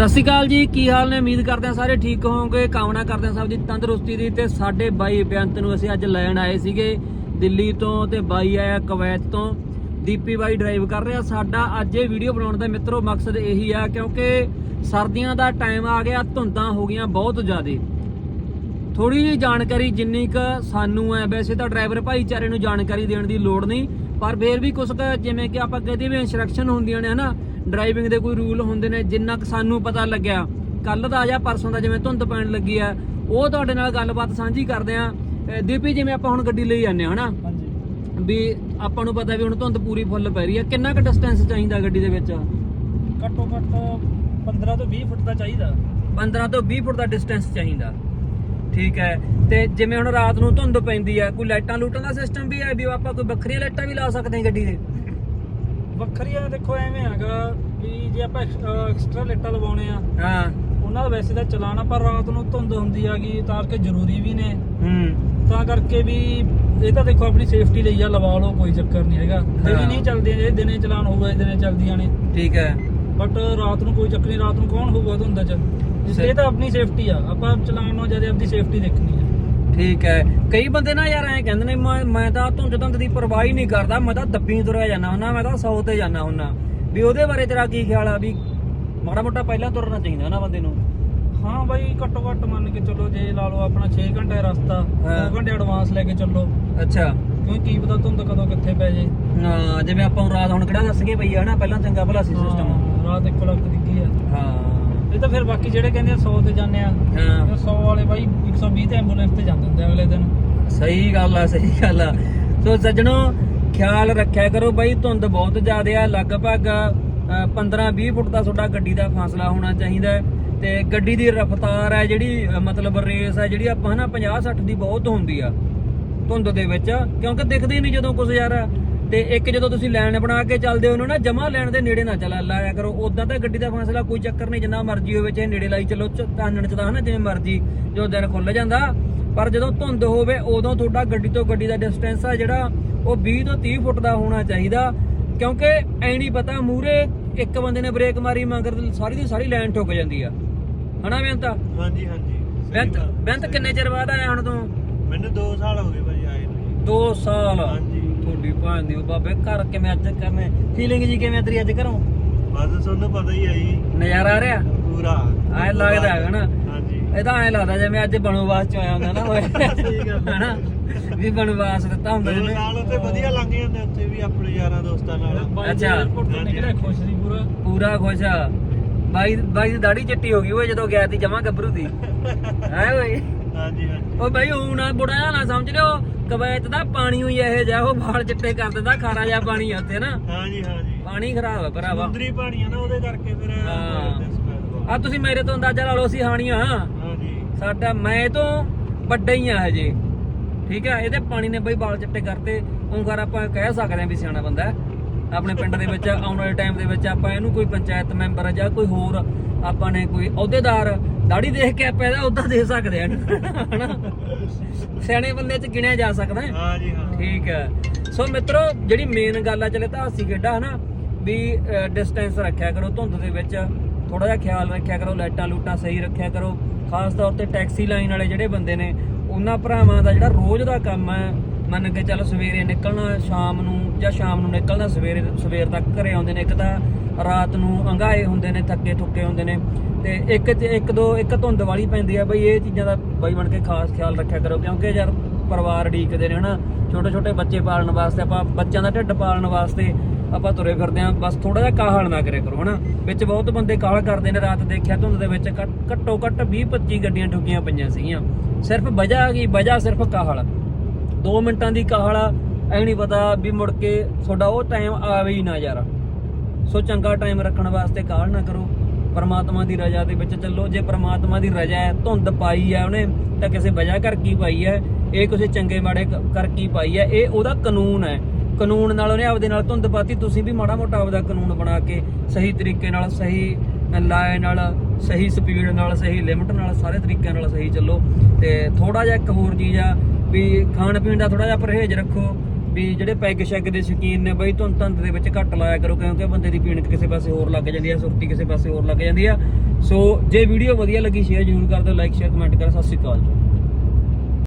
ਸਤਿ ਸ਼੍ਰੀ ਅਕਾਲ ਜੀ, ਕੀ ਹਾਲ ਨੇ? ਉਮੀਦ ਕਰਦੇ ਹਾਂ ਸਾਰੇ ਠੀਕ ਹੋਵੋਗੇ, ਕਾਮਨਾ ਕਰਦੇ ਹਾਂ ਸਭ ਦੀ ਤੰਦਰੁਸਤੀ ਦੀ ਤੇ ਸਾਡੇ ਬਾਈ ਬੇਅੰਤ ਨੂੰ ਅਸੀਂ ਅੱਜ ਲੈਣ ਆਏ ਸੀਗੇ ਦਿੱਲੀ ਤੋਂ ਤੇ ਬਾਈ ਆਇਆ ਕੁਵੈਤ ਤੋਂ। ਦੀਪੀ ਬਾਈ ਡਰਾਈਵ ਕਰ ਰਿਹਾ। ਸਾਡਾ ਅੱਜ ਇਹ ਵੀਡੀਓ ਬਣਾਉਣ ਦਾ ਮਿੱਤਰੋ ਮਕਸਦ ਇਹੀ ਆ ਕਿਉਂਕਿ ਸਰਦੀਆਂ ਦਾ ਟਾਈਮ ਆ ਗਿਆ, ਧੁੰਦਾਂ ਹੋ ਗਈਆਂ ਬਹੁਤ ਜ਼ਿਆਦੇ। ਥੋੜੀ ਜਿਹੀ ਜਾਣਕਾਰੀ ਜਿੰਨੀ ਕ ਸਾਨੂੰ ਹੈ, ਵੈਸੇ ਤਾਂ ਡਰਾਈਵਰ ਭਾਈਚਾਰੇ ਨੂੰ ਜਾਣਕਾਰੀ ਦੇਣ ਦੀ ਲੋੜ ਨਹੀਂ, ਪਰ ਫੇਰ ਵੀ ਕੁਝ ਕੁ ਜਿਵੇਂ ਕਿ ਆਪਾਂ ਕਹਦੇ ਵੀ ਇਨਸਟਰਕਸ਼ਨ ਹੁੰਦੀਆਂ ਨੇ ਹਨਾ ਡਰਾਈਵਿੰਗ ਦੇ ਕੋਈ ਰੂਲ ਹੁੰਦੇ ਨੇ ਜਿੰਨਾ ਕ ਸਾਨੂੰ ਪਤਾ ਲੱਗਿਆ। ਕੱਲ ਦਾ ਜਾਂ ਪਰਸੋਂ ਦਾ ਜਿਵੇਂ ਧੁੰਦ ਪੈਣ ਲੱਗੀ ਆ ਉਹ ਤੁਹਾਡੇ ਨਾਲ ਗੱਲਬਾਤ ਸਾਂਝੀ ਕਰਦੇ ਆ। ਦੀਪੀ ਜਿਵੇਂ ਆਪਾਂ ਹੁਣ ਗੱਡੀ ਲਈ ਜਾਂਦੇ ਆ ਹਨਾ? ਵੀ ਆਪਾਂ ਨੂੰ ਪਤਾ ਵੀ ਹੁਣ ਧੁੰਦ ਪੂਰੀ ਫੁੱਲ ਪੈ ਰਹੀ ਆ। ਕਿੰਨਾ ਕੁ ਡਿਸਟੈਂਸ ਚਾਹੀਦਾ ਗੱਡੀ ਦੇ ਵਿੱਚ? ਘੱਟੋ ਘੱਟ 15 ਤੋਂ 20 ਫੁੱਟ ਦਾ ਚਾਹੀਦਾ। 15 ਤੋਂ 20 ਫੁੱਟ ਦਾ ਡਿਸਟੈਂਸ ਚਾਹੀਦਾ। ਠੀਕ ਹੈ। ਤੇ ਜਿਵੇਂ ਹੁਣ ਰਾਤ ਨੂੰ ਧੁੰਦ ਪੈਂਦੀ ਹੈ ਕੋਈ ਲਾਈਟਾਂ ਲੂਟਾਂ ਦਾ ਸਿਸਟਮ ਵੀ ਹੈ ਵੀ ਆਪਾਂ ਕੋਈ ਵੱਖਰੀਆਂ ਲਾਈਟਾਂ ਵੀ ਲਾ ਸਕਦੇ ਹਾਂ ਗੱਡੀ ਦੇ? ਵੱਖਰੀਆਂ ਦੇਖੋ ਐਵੇਂ ਹੈਗਾ ਵੀ ਜੇ ਆਪਾਂ ਐਕਸਟਰਾ ਲੇਟਾਂ ਲਵਾਉਣੇ ਆ ਹਾਂ। ਉਹਨਾਂ ਦਾ ਵੈਸੇ ਤਾਂ ਚਲਾਣਾ ਪਰ ਰਾਤ ਨੂੰ ਧੁੰਦ ਹੁੰਦੀ ਹੈਗੀ ਤਾਂ ਕਰਕੇ ਜ਼ਰੂਰੀ ਵੀ ਨੇ। ਹੂੰ। ਤਾਂ ਕਰਕੇ ਵੀ ਇਹ ਤਾਂ ਦੇਖੋ ਆਪਣੀ ਸੇਫਟੀ ਲਈ ਆ ਲਵਾ ਲਓ ਕੋਈ ਚੱਕਰ ਨਹੀਂ ਹੈਗਾ। ਹਾਂ। ਨਹੀਂ ਚੱਲਦੀਆਂ ਜੇ ਦਿਨੇ ਚਲਾਨ ਹੋਊਗਾ ਇਹ ਦਿਨੇ ਚੱਲਦੀਆਂ ਨੇ। ਠੀਕ ਹੈ। ਬਟ ਰਾਤ ਨੂੰ ਕੋਈ ਚੱਕਰ ਨਹੀਂ ਰਾਤ ਨੂੰ ਕੌਣ ਹੋਊਗਾ ਧੁੰਦ 'ਚ? ਇਹ ਤਾਂ ਆਪਣੀ ਸੇਫਟੀ ਆ। ਆਪਾਂ ਚਲਾਉਣ ਨੂੰ ਜ਼ਿਆਦਾ ਆਪਣੀ ਸੇਫਟੀ ਦੇਖਣੀ ਠੀਕ ਹੈ। ਕਈ ਬੰਦੇ ਨਾ ਯਾਰ ਐਂ ਕਹਿੰਦੇ ਨੇ ਮੈਂ ਤਾਂ ਧੁੰਦ ਧੁੰਦ ਦੀ ਪਰਵਾਹ ਹੀ ਨਹੀਂ ਕਰਦਾ ਮੈਂ ਤਾਂ ਦੱਬੀ ਤੁਰਿਆ ਜਾਂਦਾ ਹੁੰਨਾ ਮੈਂ ਤਾਂ 100 ਤੇ ਜਾਂਦਾ ਹੁੰਨਾ ਵੀ ਉਹਦੇ ਬਾਰੇ ਤੇਰਾ ਕੀ ਖਿਆਲ ਆ? ਵੀ ਮਾੜਾ ਮੋਟਾ ਪਹਿਲਾਂ ਤੁਰਨਾ ਚਾਹੀਦਾ ਨਾ ਬੰਦੇ ਨੂੰ। ਹਾਂ ਬਾਈ ਘੱਟੋ ਘੱਟ ਮੰਨ ਕੇ ਚੱਲੋ ਜੇ ਲਾ ਲਓ ਆਪਣਾ 6 ਘੰਟੇ ਦਾ ਰਸਤਾ ਹਾਂ। 2 ਘੰਟੇ ਐਡਵਾਂਸ ਲੈ ਕੇ ਚੱਲੋ। ਅੱਛਾ। ਕਿਉਂਕਿ ਕੀ ਪਤਾ ਧੁੰਦ ਕਦੋਂ ਕਿੱਥੇ ਪੈ ਜੇ। ਹਾਂ ਜਿਵੇਂ ਆਪਾਂ ਰਾਤ ਹੁਣ ਕਿਹੜਾ ਦੱਸ ਗਏ ਪਈ ਆ ਨਾ ਪਹਿਲਾਂ ਚੰਗਾ ਭਲਾ ਸੀ ਸਿਸਟਮ ਰਾਤ 1 ਲੱਖ ਦਿੱਗੀ ਆ। ਹਾਂ ਇਹ ਤਾਂ ਫਿਰ ਬਾਕੀ ਜਿਹੜੇ ਕਹਿੰਦੇ ਆ 100 ਤੇ ਜਾਂਦੇ ਆ ਹਾਂ। 100 ਵਾਲੇ ਬਾਈ 120 ਤੇ ਐਂਬੂਲੈਂਸ ਤੇ ਜਾਂਦੇ ਹੁੰਦੇ ਆ ਅਗਲੇ ਦਿਨ। ਸਹੀ ਗੱਲ ਆ ਸਹੀ ਗੱਲ ਆ। ਸੋ ਸੱਜਣੋ ਖਿਆਲ ਰੱਖਿਆ ਕਰੋ ਬਾਈ ਧੁੰਦ ਬਹੁਤ ਜ਼ਿਆਦਾ ਆ ਲਗਭਗ 15-20 ਫੁੱਟ ਦਾ ਤੁਹਾਡਾ ਗੱਡੀ ਦਾ ਫਾਸਲਾ ਹੋਣਾ ਚਾਹੀਦਾ ਤੇ ਗੱਡੀ ਦੀ ਰਫ਼ਤਾਰ ਹੈ ਜਿਹੜੀ ਮਤਲਬ ਰੇਸ ਹੈ ਜਿਹੜੀ ਆਪਾਂ ਹਨਾ 50-60 ਦੀ ਬਹੁਤ ਹੁੰਦੀ ਆ ਧੁੰਦ ਦੇ ਵਿੱਚ ਕਿਉਂਕਿ ਦਿਖਦੀ ਨਹੀਂ ਜਦੋਂ ਕੁਝ ਯਾਰ। ਤੇ ਇੱਕ ਜਦੋਂ ਤੁਸੀਂ ਲਾਈਨ ਬਣਾ ਕੇ ਚੱਲਦੇ ਹੋ ਨਾ ਜਮਾ ਲੈਣ ਦੇ ਨੇੜੇ ਨਾ ਚਲਾ ਲਾਇਆ ਕਰੋ। ਉਦਾਂ ਤਾਂ ਗੱਡੀ ਦਾ ਫਾਸਲਾ ਕੋਈ ਚੱਕਰ ਨਹੀਂ ਜਿੰਨਾ ਮਰਜ਼ੀ ਹੋਵੇ ਚਾਹੇ ਨੇੜੇ ਲਾਈ ਚੱਲੋ ਚਾਨਣ ਚ ਤਾਂ ਹਨਾ ਜਿਵੇਂ ਮਰਜ਼ੀ ਜੋ ਦਿਨ ਖੁੱਲ ਜਾਂਦਾ। ਪਰ ਜਦੋਂ ਧੁੰਦ ਹੋਵੇ ਉਦੋਂ ਤੁਹਾਡਾ ਗੱਡੀ ਤੋਂ ਗੱਡੀ ਦਾ ਡਿਸਟੈਂਸ ਆ ਜਿਹੜਾ ਉਹ 20 ਤੋਂ 30 ਫੁੱਟ ਦਾ ਹੋਣਾ ਚਾਹੀਦਾ। ਕਿਉਂਕਿ ਐ ਨਹੀਂ ਪਤਾ ਮੂਰੇ ਇੱਕ ਬੰਦੇ ਨੇ ਬ੍ਰੇਕ ਮਾਰੀ ਮਗਰ ਸਾਰੀ ਦੀ ਸਾਰੀ ਲਾਈਨ ਠੁੱਕ ਜਾਂਦੀ ਆ। ਹਨਾ ਬੇਅੰਤ? ਹਾਂਜੀ ਹਾਂਜੀ ਗੱਲ। ਬੇਅੰਤ ਕਿੰਨੇ ਚਿਰ ਬਾਅਦ ਆਇਆ ਹੁਣ ਤੂੰ? ਮੈਨੂੰ 2 ਸਾਲ ਹੋ ਗਏ ਭਾਜੀ ਆਏ ਨੂੰ ਜੀ। 2 ਸਾਲ। ਹਾਂਜੀ। ਤੁਹਾਡੀ ਭਾਣ ਦੀ ਉਹ ਬਾਬੇ ਘਰ ਕਿਵੇਂ ਅੱਜ ਕਰਨੇ? ਫੀਲਿੰਗ ਜੀ ਕਿਵੇਂ ਤੇਰੀ ਅੱਜ ਘਰੋਂ? ਬਸ ਤੁਹਾਨੂੰ ਪਤਾ ਹੀ ਹੈ ਜੀ। ਨਜ਼ਾਰਾ ਆ ਰਿਹਾ? ਪੂਰਾ। ਐਂ ਲੱਗਦਾ ਹੈਗਾ ਨਾ। ਹਾਂਜੀ। ਇਹ ਤਾਂ ਐਂ ਲੱਗਦਾ ਜਿਵੇਂ ਅੱਜ ਬਣਵਾਸ ਚ ਆਇਆ ਹੁੰਦਾ ਨਾ ਓਏ। ਹਨਾ? ਵੀ ਬਣਵਾਸ ਦਿੱਤਾ ਹੁੰਦਾ ਜਿਵੇਂ ਸਾਲ ਉੱਤੇ ਵਧੀਆ ਲੰਘ ਜਾਂਦੇ ਉੱਥੇ ਵੀ ਆਪਣੇ ਯਾਰਾਂ ਦੋਸਤਾਂ ਨਾਲ। ਅੱਛਾ। ਖੁਸ਼ ਸੀ ਪੂਰਾ। ਪੂਰਾ ਖੁਸ਼ ਆ। ਬਾਈ ਬਾਈ ਦੀ ਦਾੜੀ ਚਿੱਟੀ ਹੋ ਗਈ ਓਏ ਜਦੋਂ ਗਿਆ ਤੀ ਜਮਾ ਗੱਭਰੂ ਦੀ। ਹੈ ਓਏ। ਹਾਂਜੀ ਹਾਂਜੀ। ਉਹ ਬਾਈ ਉਹ ਨਾ ਬੁੜਾ ਨਾ ਸਮਝ ਲਿਓ? ਕਵੈਤ ਦਾ ਪਾਣੀ ਹੋਈ ਇਹੋ ਜਿਹਾ ਉਹ ਵਾਲ ਚਿੱਟੇ ਕਰ ਦਿੰਦਾ ਖਾਰਾ ਜਿਹਾ ਪਾਣੀ ਆ ਉੱਥੇ ਨਾ। ਹਾਂਜੀ ਹਾਂਜੀ। ਪਾਣੀ ਖਰਾਬ ਆ ਭਰਾਵਾ। ਸਮੁੰਦਰੀ ਪਾਣੀ ਆ ਨਾ ਉਹਦੇ ਕਰਕੇ ਫਿਰ ਹਾਂ। ਆ ਤੁਸੀਂ ਮੇਰੇ ਤੋਂ ਅੰਦਾਜ਼ਾ ਲਾ ਲਓ ਅਸੀਂ ਹਾਣੀਆਂ। ਹਾਂਜੀ। ਸਾਡਾ ਮੈਂ ਤੋਂ ਵੱਡਾ ਹੀ ਆ ਹਜੇ। ਠੀਕ ਆ ਇਹਦੇ ਪਾਣੀ ਨੇ ਬਈ ਵਾਲ ਚਿੱਟੇ ਕਰਤੇ। ਉਹ ਕਰ ਆਪਾਂ ਕਹਿ ਸਕਦੇ ਆ ਵੀ ਸਿਆਣਾ ਬੰਦਾ ਹੈ। ਆਪਣੇ ਪਿੰਡ ਦੇ ਵਿੱਚ ਆਉਣ ਵਾਲੇ ਟਾਈਮ ਦੇ ਵਿੱਚ ਆਪਾਂ ਇਹਨੂੰ ਕੋਈ ਪੰਚਾਇਤ ਮੈਂਬਰ ਜਾਂ ਕੋਈ ਹੋਰ ਆਪਾਂ ਨੇ ਕੋਈ ਅਹੁਦੇਦਾਰ ਦਾੜੀ ਦੇਖ ਕੇ ਆਪਾਂ ਇਹਦਾ ਅਹੁਦਾ ਦੇ ਸਕਦੇ ਆ ਹਨਾ? ਸਿਆਣੇ ਬੰਦੇ ਚ ਗਿਣਿਆ ਜਾ ਸਕਦਾ ਹੈ। ਹਾਂਜੀ ਹਾਂ। ਠੀਕ ਹੈ। ਸੋ ਮਿੱਤਰੋ ਜਿਹੜੀ ਮੇਨ ਗੱਲ ਆ ਚਲੇ ਤਾਂ ਹਾਸੀ ਖੇਡਾ ਹਨਾ? ਵੀ ਡਿਸਟੈਂਸ ਰੱਖਿਆ ਕਰੋ ਧੁੰਦ ਦੇ ਵਿੱਚ ਥੋੜਾ ਜਿਹਾ ਖਿਆਲ ਰੱਖਿਆ ਕਰੋ ਲਾਈਟਾਂ ਲੂਟਾਂ ਸਹੀ ਰੱਖਿਆ ਕਰੋ। ਖਾਸ ਤੌਰ ਤੇ ਟੈਕਸੀ ਲਾਈਨ ਵਾਲੇ ਜਿਹੜੇ ਬੰਦੇ ਨੇ ਉਹਨਾਂ ਭਰਾਵਾਂ ਦਾ ਜਿਹੜਾ ਰੋਜ਼ ਦਾ ਕੰਮ ਹੈ ਮੰਨ ਕੇ ਚੱਲ ਸਵੇਰੇ ਨਿਕਲਣਾ, ਸ਼ਾਮ ਨੂੰ ਜਾਂ ਸ਼ਾਮ ਨੂੰ ਨਿਕਲਣਾ ਸਵੇਰੇ, ਸਵੇਰ ਤੱਕ ਘਰੇ ਆਉਂਦੇ ਨੇ, ਇੱਕ ਤਾਂ ਰਾਤ ਨੂੰ ਅੰਗਾਏ ਹੁੰਦੇ ਨੇ, ਥੱਕੇ ਥੁੱਕੇ ਹੁੰਦੇ ਨੇ, ਤੇ ਇੱਕ ਇੱਕ ਦੋ, ਇੱਕ ਧੁੰਦ ਵਾਲੀ ਪੈਂਦੀ ਆ ਬਈ, ਇਹ ਚੀਜ਼ਾਂ ਦਾ ਬਈ ਬਣ ਕੇ ਖਾਸ ਖਿਆਲ ਰੱਖਿਆ ਕਰੋ, ਕਿਉਂਕਿ ਯਾਰ ਪਰਿਵਾਰ ਢੀਕਦੇ ਨੇ, ਹਨਾ? ਛੋਟੇ ਛੋਟੇ ਬੱਚੇ ਪਾਲਣ ਵਾਸਤੇ ਆਪਾਂ, ਬੱਚਿਆਂ ਦਾ ਢਿੱਡ ਪਾਲਣ ਵਾਸਤੇ ਆਪਾਂ ਤੁਰੇ ਫਿਰਦੇ ਆਂ ਬਸ ਥੋੜਾ ਜਿਹਾ ਕਾਹਲ ਨਾ ਕਰਿਆ ਕਰੋ, ਹਨਾ? ਵਿੱਚ ਬਹੁਤ ਬੰਦੇ ਕਾਹਲ ਕਰਦੇ ਨੇ, ਰਾਤ ਦੇਖਿਆ ਧੁੰਦ ਦੇ ਵਿੱਚ, ਘੱਟ- ਘੱਟੋ ਘੱਟ 20 25 ਗੱਡੀਆਂ ਠੁਕੀਆਂ ਪਈਆਂ ਸੀਗੀਆਂ। ਸਿਰਫ ਵਜ੍ਹਾ ਆ ਗਈ, ਵਜ੍ਹਾ ਸਿਰਫ ਕਾਹਲ। 2 ਮਿੰਟਾਂ ਦੀ ਕਾਹਲ ਆ ਐ ਨਹੀਂ ਪਤਾ ਵੀ ਮੁੜ ਕੇ ਤੁਹਾਡਾ ਉਹ ਟਾਈਮ ਆਵੇ ਹੀ ਨਾ ਯਾਰ। ਸੋ ਚੰਗਾ ਟਾਈਮ ਰੱਖਣ ਵਾਸਤੇ ਕਾਹਲ ਨਾ ਕਰੋ। ਪਰਮਾਤਮਾ ਦੀ ਰਜ਼ਾ ਦੇ ਵਿੱਚ ਚੱਲੋ। ਜੇ ਪਰਮਾਤਮਾ ਦੀ ਰਜ਼ਾ ਹੈ, ਧੁੰਦ ਪਾਈ ਹੈ ਉਹਨੇ, ਤਾਂ ਕਿਸੇ ਵਜ੍ਹਾ ਕਰਕੇ ਹੀ ਪਾਈ ਹੈ? ਇਹ ਕਿਸੇ ਚੰਗੇ ਮਾੜੇ ਕ- ਕਰਕੇ ਪਾਈ ਹੈ? ਇਹ ਉਹਦਾ ਕਾਨੂੰਨ ਹੈ। ਕਾਨੂੰਨ ਨਾਲ ਉਹਨੇ ਆਪਦੇ ਨਾਲ ਧੁੰਦ ਪਾਤੀ। ਤੁਸੀਂ ਵੀ ਮਾੜਾ ਮੋਟਾ ਆਪਦਾ ਕਾਨੂੰਨ ਬਣਾ ਕੇ ਸਹੀ ਤਰੀਕੇ ਨਾਲ, ਸਹੀ ਲਾਏ ਨਾਲ, ਸਹੀ ਸਪੀਡ ਨਾਲ, ਸਹੀ ਲਿਮਟ ਨਾਲ ਸਾਰੇ ਤਰੀਕਿਆਂ ਨਾਲ ਸਹੀ ਚੱਲੋ। ਤੇ ਥੋੜਾ ਜਿਹਾ ਇੱਕ ਹੋਰ ਚੀਜ਼ ਆ ਵੀ ਖਾਣ ਪੀਣ ਦਾ ਥੋੜਾ ਜਿਹਾ ਪਰਹੇਜ਼ ਰੱਖੋ, ਵੀ ਜਿਹੜੇ ਪੈਗ ਸ਼ੈਗ ਦੇ ਸ਼ੌਕੀਨ ਨੇ ਬਈ ਧੁੰਦ ਧੰਦ ਦੇ ਵਿੱਚ ਘੱਟ ਲਾਇਆ ਕਰੋ, ਕਿਉਂਕਿ ਬੰਦੇ ਦੀ ਪੀਣਤ ਕਿਸੇ ਪਾਸੇ ਹੋਰ ਲੱਗ ਜਾਂਦੀ ਆ, ਸੁਰਤੀ ਕਿਸੇ ਪਾਸੇ ਹੋਰ ਲੱਗ ਜਾਂਦੀ ਆ। ਸੋ ਜੇ ਵੀਡੀਓ ਵਧੀਆ ਲੱਗੀ ਸ਼ੇਅਰ ਜ਼ਰੂਰ ਕਰ ਦਿਓ ਲਾਈਕ ਸ਼ੇਅਰ ਕਮੈਂਟ ਕਰੋ, ਸਤਿ ਸ਼੍ਰੀ ਅਕਾਲ ਜੀ।